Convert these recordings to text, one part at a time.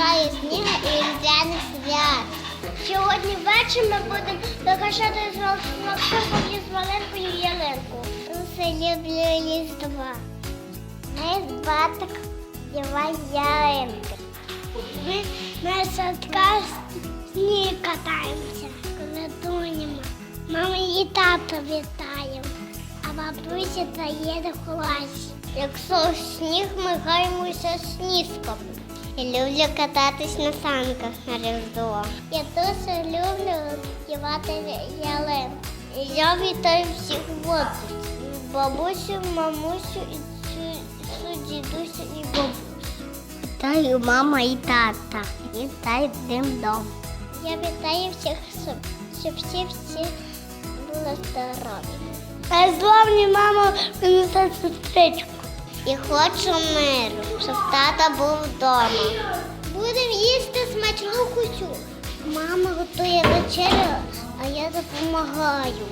снігу і різдвяних свят. Сьогодні ввечері ми будемо прикрашати з Максимом з маленькою ялинку. Це люблю різдва. Ми з баток співаємо ялинки. Ми на садках сніг катаємося, колядуємо. Мама і тата вітаємо, а бабуся дає до класі. Якщо сніг, ми граємося сніжком. Я люблю кататись на санках на Різдво. Я дуже люблю співати ялинку. Я вітаю всіх водить. Бабусю, мамусю і цю- дідусю і бабусю. Вітаю мама і тата. Вітаю дим дом. Я вітаю всіх, щоб, всі всі були здорові. А зловні мама принесе сестричку. І хочу миру, тата був вдома. Будемо їсти смачну кутю. Мама готує вечерю, а я допомагаю.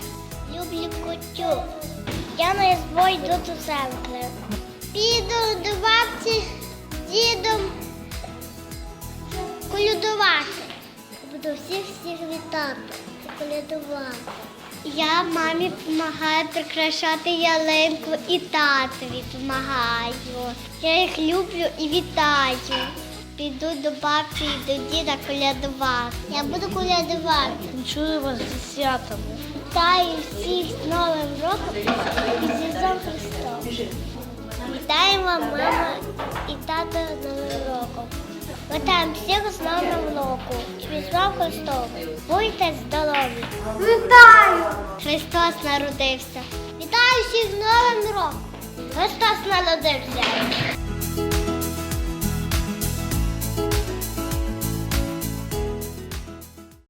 Люблю кутю. Я на різдво йду до церкви. Піду до бабці дідом колядувати. Буду всіх всіх вітати, колядувати. Я мамі допомагаю прикрашати ялинку і татові допомагаю. Я їх люблю і вітаю. Піду до бабці і до діда колядувати. Я буду колядувати. Чую вас зі святами. Вітаю всіх з Новим роком і з Ісусом Христом. Вітаємо мама і тато з Новим роком. Вітаємо всіх з Новим роком. І Різдвом Христом. Будьте здорові. Христос народився. Вітаю всіх з Новим роком. Христос народився.